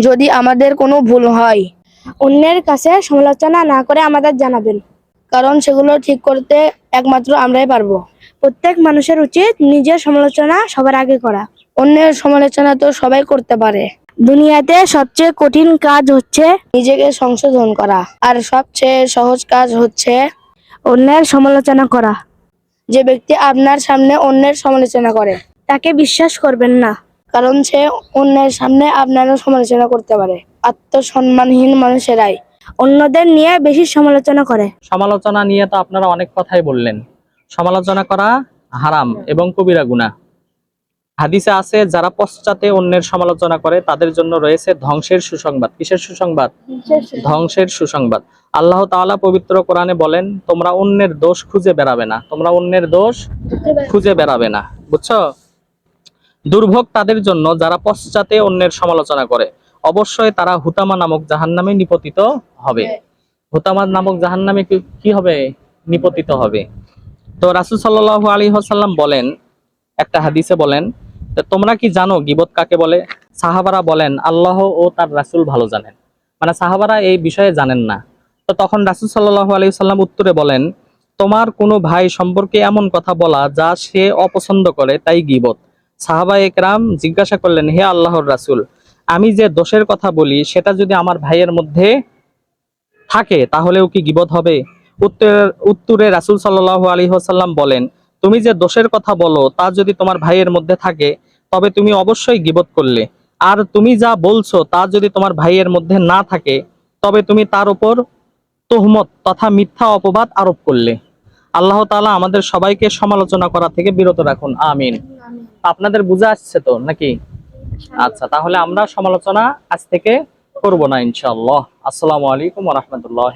যদি আমাদের কোনো ভুল হয়। অন্যের কাছে সমালোচনা না করে আমাদের জানাবেন। কারণ সেগুলো ঠিক করতে একমাত্র আমরাই পারব। প্রত্যেক মানুষের উচিত নিজের সমালোচনা সবার আগে করা। অন্যের সমালোচনা তো সবাই করতে পারে। দুনিয়াতে সবচেয়ে কঠিন কাজ হচ্ছে নিজেকে সংশোধন করা। আর সবচেয়ে সহজ কাজ হচ্ছে অন্যের সমালোচনা করা। যে ব্যক্তি আপনার সামনে অন্যের সমালোচনা করে। তাকে বিশ্বাস করবেন না। কারণ সে অন্যের সামনে আপনারও সমালোচনা করতে পারে। আত্মসম্মানহীন মানুষেরাই অন্যদের নিয়ে বেশি সমালোচনা করে। সমালোচনা নিয়ে তো আপনারা অনেক কথাই বললেন। সমালোচনা করা হারাম এবং কবিরা গুনাহ। হাদিসে আছে, যারা পশ্চাতে অন্যের সমালোচনা করে, তাদের জন্য রয়েছে ধ্বংসের সুসংবাদ। কিসের সুসংবাদ? ধ্বংসের সুসংবাদ। আল্লাহ তাআলা পবিত্র কোরআনে বলেন, তোমরা অন্যের দোষ খুঁজে বেড়াবে না। তোমরা অন্যের দোষ খুঁজে বেড়াবে না। বুঝছ? দুর্ভোগ তাদের জন্য যারা পশ্চাতে অন্যের সমালোচনা করে। অবশ্যই তারা হুতামা নামক জাহান্নামে নিপতিত হবে। হুতামা নামক জাহান্নামে কি কি হবে? নিপতিত হবে। তো রাসূল সাল্লাল্লাহু আলাইহি ওয়াসাল্লাম বলেন একটা হাদিসে বলেন তোমরা কি জানো গিবত কাকে বলে? সাহাবারা বলেন আল্লাহ ও তার রাসুল ভালো জানেন। মানে সাহাবারা এই বিষয়ে জানেন না। তো তখন রাসূল সাল্লাল্লাহু আলাইহি সাল্লাম উত্তরে বলেন তোমার কোনো ভাই সম্পর্কে এমন কথা বলা যা সে অপছন্দ করে তাই গিবত। সাহাবা একরাম জিজ্ঞাসা করলেন, হে আল্লাহর রাসূল, আমি যে দোষের কথা বলি, সেটা যদি আমার ভাইয়ের মধ্যে থাকে, তাহলেও কি গিবত হবে? উত্তর, উত্তরে রাসুল সাল্লাল্লাহু আলাইহি ওয়াসাল্লাম বলেন, তুমি যে দোষের কথা বলো, তা যদি তোমার ভাইয়ের মধ্যে থাকে, তবে তুমি অবশ্যই গিবত করলে। আর তুমি যা বলছো, তা যদি তোমার ভাইয়ের মধ্যে না থাকে, তবে তুমি তার উপর তোহমত তথা মিথ্যা অপবাদ আরোপ করলে। আল্লাহ তালা আমাদের সবাইকে সমালোচনা করা থেকে বিরত রাখুন, আমিন। আপনাদের বুঝে আসছে তো, নাকি? আচ্ছা তাহলে আমরা সমালোচনা আজ থেকে করব না ইনশাল্লাহ আসসালামু আলাইকুম রহমতুল্লাহ